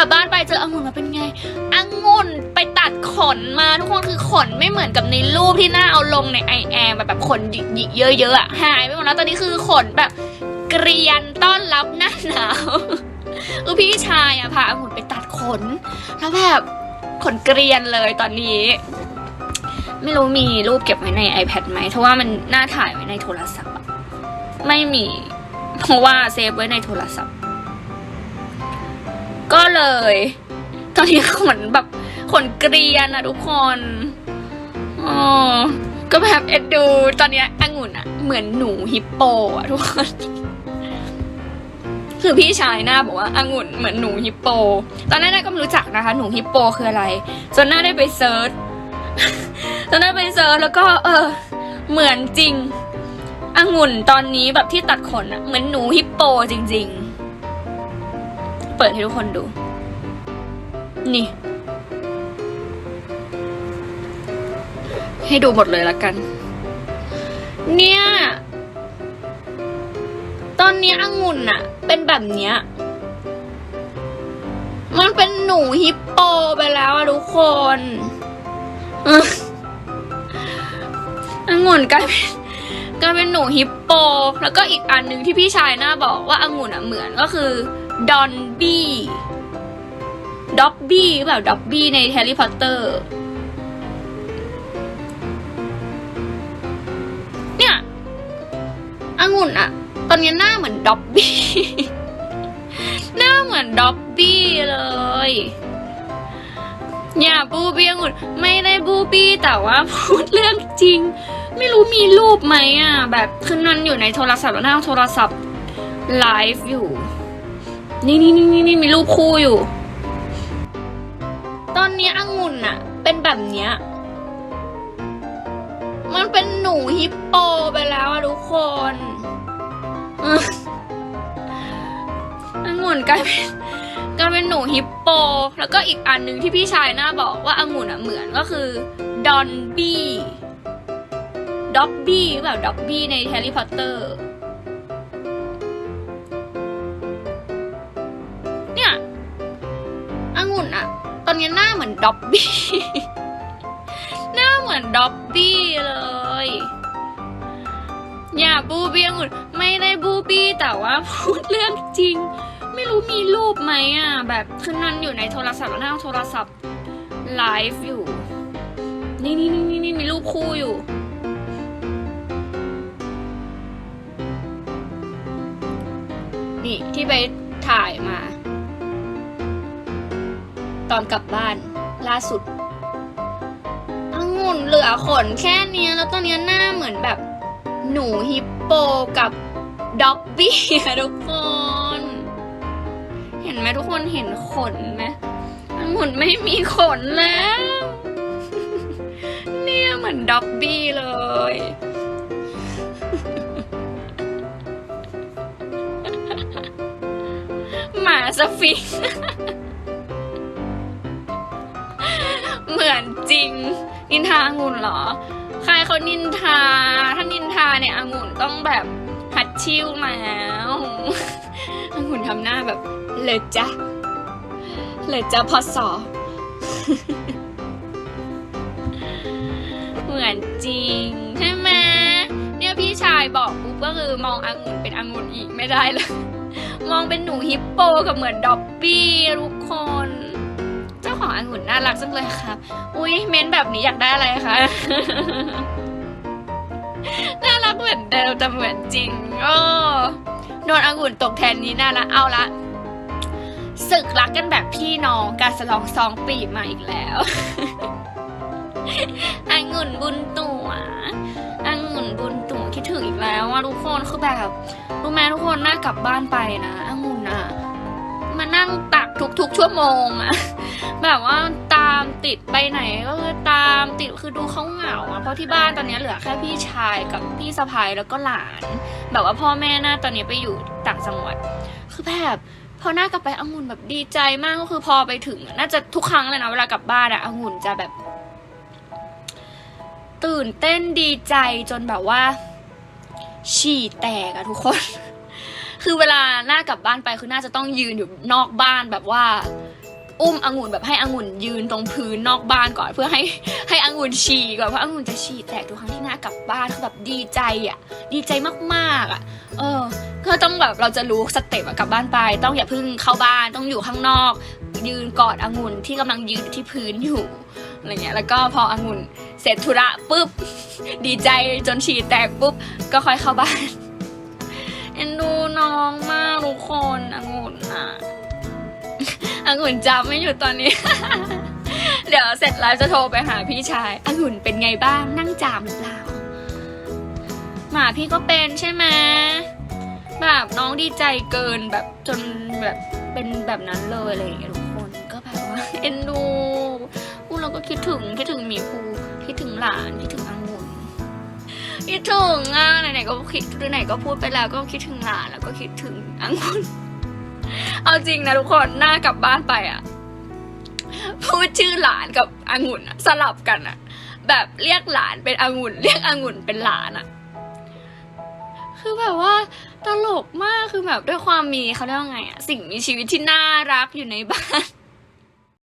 ลับบ้านไปเจอองุ่นมาเป็นไงองุ่นไปตัดขนมาทุกคนคือขนไม่เหมือนกับในรูปที่หน้าเอาลงในไอแอแบบแบบขนหยิกๆเยอะๆอะหายไปหมดแล้วตอนนี้คือขนแบบเกรียนต้อนรับหน้าหนาวคือพี่ชายอะพาองุ่นไปตัดขน แล้วแบบขนเกรียนเลยตอนนี้ ไม่รู้มีรูปเก็บไว้ใน iPad ไหมเพราะว่ามันน่าถ่ายไว้ในโทรศัพท์ ไม่มี เพราะว่าเซฟไว้ในโทรศัพท์ ก็เลย ตอนนี้ขนแบบขนเกรียนอะทุกคนอ๋อก็แบบเอ็ดดู ตอนนี้ยองุ่นอะเหมือนหนูฮิปโปอะทุกคน คือพี่ชายหน้าบอกว่าองุ่นเหมือนหนูฮิปโป ตอนนั้นก็ไม่รู้จักนะคะ หนูฮิปโปคืออะไร จนหน้าได้ไปเซิร์ชจนได้ไปเซิร์ชแล้วก็ เออ เหมือนจริงองุ่นตอนนี้แบบที่ตัดขนอะเหมือนหนูฮิปโปจริง ๆ เปิดให้ทุกคนดู นี่ ให้ดูหมดเลยละกัน เนี่ย ตอนนี้องุ่นอะเป็นแบบเนี้ย มันเป็นหนูฮิปโปไปแล้วอะทุกคนองุ่นกลายเป็นกลายเป็นหนูฮิปโป แล้วก็อีกอันหนึ่งที่พี่ชายหน้าบอกว่าองุ่นอะเหมือนก็คือ ดอนบี้ด็อบบี้หรือเปล่าด็อบบี้ในแฮร์รี่พอตเตอร์ เนี่ยองุ่นอะตอนนี้หน้าเหมือนด็อบบี้ หน้าเหมือนด็อบบี้เลยอย่าบูบี้องุ่นไม่ได้บูบี้แต่ว่าพูดเรื่องจริง ไม่รู้มีรูปไหมอะ แบบคือนันอยู่ในโทรศัพท์แล้วหน้าโทรศัพท์ไลฟ์อยู่ นี่นี่นี่นี่นี่มีรูปคู่อยู่ ตอนนี้องุ่นอะเป็นแบบเนี้ย มันเป็นหนูฮิปโปไปแล้วอะทุกคนอืมองุ่นกลายเป็นกลายเป็นหนูฮิปโป แล้วก็อีกอันหนึ่งที่พี่ชายหน้าบอกว่าองุ่นอะเหมือนก็คือดอนบี้ด็อบบี้หรือเปล่าด็อบบี้ในแฮร์รี่พอตเตอร์ ด็อบบี้ หน้าเหมือนด็อบบี้เลย อย่าบูบี้องุ่นไม่ได้บูบี้แต่ว่าพูดเรื่องจริง ไม่รู้มีรูปไหมอะ แบบคือนั่นอยู่ในโทรศัพท์แล้วหน้าโทรศัพท์ไลฟ์อยู่นี่นี่นี่นี่นี่มีรูปคู่อยู่นี่ที่ไปถ่ายมา ตอนกลับบ้าน ล่าสุดองุ่นเหลือขนแค่เนี้ยแล้วตอนเนี้ยหน้าเหมือนแบบหนูฮิปโปกับด็อบบี้อะทุกคน เห็นไหมทุกคนเห็นขนไหมองุ่นไม่มีขนแล้ว เนี่ยเหมือนด็อบบี้เลยหมาสฟิงค์ มือนจริง นินทาองุ่นเหรอ ใครเขานินทา ถ้านินทาเนี่ยองุ่นต้องแบบฮัดชิวแล้วองุ่นทำหน้าแบบเลยจ้ะเลยจ้ะพอสอเหมือนจริงใช่ไหมเนี่ยพี่ชายบอกปุ๊บก็คือมององุ่นเป็นองุ่นอีกไม่ได้เลย มองเป็นหนูฮิปโปกับเหมือนด็อบบี้ทุกคน ขององุ่นน่ารักจังเลยครับ อุ้ยเม้นแบบนี้อยากได้อะไรคะ น่ารักเหมือนเดิมแต่เหมือนจริง โอ้โดนองุ่นตกแทนนี้น่ารักเอาละศึกรักกันแบบพี่น้องการสลองซองปีมาอีกแล้วองุ่นบุญตัวองุ่นบุญตัวคิดถึงอีกแล้วอะทุกคนคือแบบรู้ไหมทุกคนน่ากลับบ้านไปนะองุ่นอะมานั่งตักทุกๆชั่วโมงอะ แบบว่าตามติดไปไหนก็คือตามติดคือดูเขาเหงาอะเพราะที่บ้านตอนนี้เหลือแค่พี่ชายกับพี่สะพ้ายแล้วก็หลาน แบบว่าพ่อแม่น่าตอนนี้ไปอยู่ต่างจังหวัด คือแบบพอหน้ากลับไปองุ่นแบบดีใจมากก็คือพอไปถึง น่าจะทุกครั้งเลยนะเวลากลับบ้านอะองุ่นจะแบบ ตื่นเต้นดีใจจนแบบว่า ฉี่แตกอะทุกคน คือเวลาหน้ากลับบ้านไปคือน่าจะต้องยืนอยู่นอกบ้านแบบว่า อุ้มองุ่นแบบให้องุ่นยืนตรงพื้นนอกบ้านก่อนเพื่อให้ให้องุ่นฉี่ก่อนเพราะองุ่นจะฉี่แตกทุกครั้งที่หน้ากลับบ้านคือแบบดีใจอะ ดีใจมากๆอะ เออก็ต้องแบบเราจะรู้สเต็ปกลับบ้านไป ต้องอย่าเพิ่งเข้าบ้านต้องอยู่ข้างนอก ยืนกอดองุ่นที่กำลังยืนที่พื้นอยู่อะไรเงี้ยแล้วก็พอองุ่นเสร็จธุระปุ๊บดีใจจนฉี่แตกปุ๊บก็ค่อยเข้าบ้านเอ็นดูน้องมากทุกคนอง องุ่นจำไม่อยู่ตอนนี้ เดี๋ยวเสร็จแล้วจะโทรไปหาพี่ชายองุ่นเป็นไงบ้างนั่งจามหรือเปล่า หมาพี่ก็เป็นใช่ไหมแบบน้องดีใจเกินแบบจนแบบเป็นแบบนั้นเลยอะไรอย่างเงี้ยทุกคนก็แบบว่าเอ็นดูพูดเราก็คิดถึงคิดถึงหมีภูคิดถึงหลานคิดถึงองุ่นคิดถึงอะไหนๆก็คิดไหนๆก็พูดไปแล้วก็คิดถึงหลานแล้วก็คิดถึงองุ่น เอาจริงนะทุกคนหน้ากลับบ้านไปอะพูดชื่อหลานกับองุ่นสลับกันอะแบบเรียกหลานเป็นองุ่น เรียกองุ่นเป็นหลานอะคือแบบว่าตลกมากคือแบบด้วยความมีเขาเรียกว่าไงอะสิ่งมีชีวิตที่น่ารักอยู่ในบ้าน